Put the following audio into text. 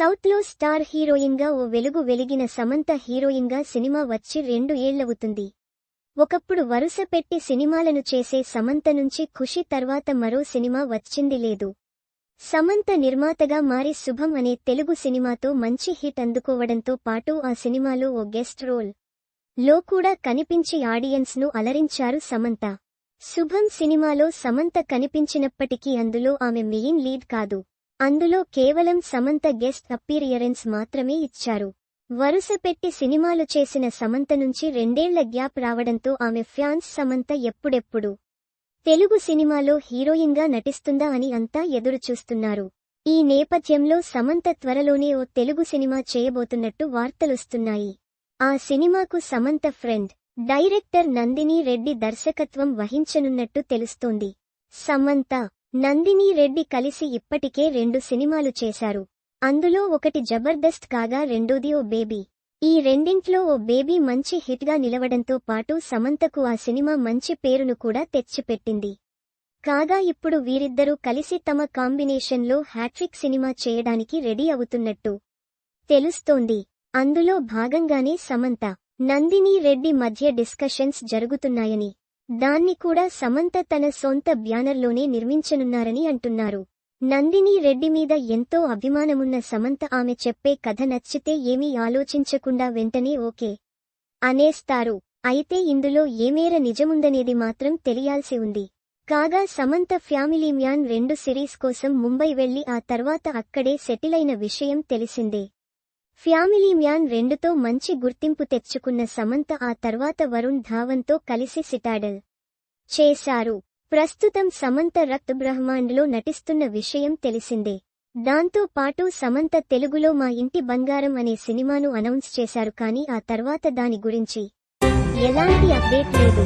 సౌత్లో స్టార్ హీరోయిన్గా ఓ వెలుగు వెలిగిన సమంత హీరోయిన్గా సినిమా వచ్చి రెండు ఏళ్ళవుతుంది. ఒకప్పుడు వరుస పెట్టి సినిమాలను చేసే సమంత నుంచి ఖుషి తర్వాత మరో సినిమా వచ్చింది లేదు. సమంత నిర్మాతగా మారి శుభం అనే తెలుగు సినిమాతో మంచి హిట్ అందుకోవడంతో పాటు ఆ సినిమాలో ఓ గెస్ట్ రోల్లో కూడా కనిపించి ఆడియన్స్ను అలరించారు సమంత. శుభం సినిమాలో సమంత కనిపించినప్పటికీ అందులో ఆమె మెయిన్ లీడ్ కాదు. అందులో కేవలం సమంత గెస్ట్ అప్పీరియరెన్స్ మాత్రమే ఇచ్చారు. వరుస పెట్టి సినిమాలు చేసిన సమంత నుంచి రెండేళ్ళ గ్యాప్ రావడంతో ఆమె ఫ్యాన్స్ సమంత ఎప్పుడెప్పుడు తెలుగు సినిమాలో హీరోయిన్గా నటిస్తుందా అని అంతా ఎదురుచూస్తున్నారు. ఈ నేపథ్యంలో సమంత త్వరలోనే ఓ తెలుగు సినిమా చేయబోతున్నట్టు వార్తలొస్తున్నాయి. ఆ సినిమాకు సమంత ఫ్రెండ్ డైరెక్టర్ నందిని రెడ్డి దర్శకత్వం వహించనున్నట్టు తెలుస్తోంది. సమంత నందిని రెడ్డి కలిసి ఇప్పటికే రెండు సినిమాలు చేశారు. అందులో ఒకటి జబర్దస్త్ కాగా రెండోది ఓ బేబీ. ఈ రెండింట్లో ఓ బేబీ మంచి హిట్గా నిలవడంతో పాటు సమంతకు ఆ సినిమా మంచి పేరును కూడా తెచ్చిపెట్టింది. కాగా ఇప్పుడు వీరిద్దరూ కలిసి తమ కాంబినేషన్లో హ్యాట్రిక్ సినిమా చేయడానికి రెడీ అవుతున్నట్టు తెలుస్తోంది. అందులో భాగంగానే సమంత నందిని రెడ్డి మధ్య డిస్కషన్స్ జరుగుతున్నాయని దాన్ని కూడా సమంత తన సొంత బ్యానర్లోనే నిర్మించనున్నారని అంటున్నారు. నందిని రెడ్డి మీద ఎంతో అభిమానమున్న సమంత ఆమె చెప్పే కథ నచ్చితే ఏమీ ఆలోచించకుండా వెంటనే ఓకే అనేస్తారు. అయితే ఇందులో ఏమేర నిజముందనేది మాత్రం తెలియాల్సి ఉంది. కాగా సమంత ఫ్యామిలీ మ్యాన్ రెండు సిరీస్ కోసం ముంబై వెళ్ళి ఆ తర్వాత అక్కడే సెటిలైన విషయం తెలిసిందే. ఫ్యామిలీ మ్యాన్ రెండుతో మంచి గుర్తింపు తెచ్చుకున్న సమంత ఆ తర్వాత వరుణ్ ధావన్తో కలిసి సిటాడల్ చేశారు. ప్రస్తుతం సమంత రక్త్ బ్రహ్మాండ్లో నటిస్తున్న విషయం తెలిసిందే. దాంతో పాటు సమంత తెలుగులో మా ఇంటి బంగారం అనే సినిమాను అనౌన్స్ చేశారు కానీ ఆ తర్వాత దాని గురించి ఎలాంటి అప్డేట్ లేదు.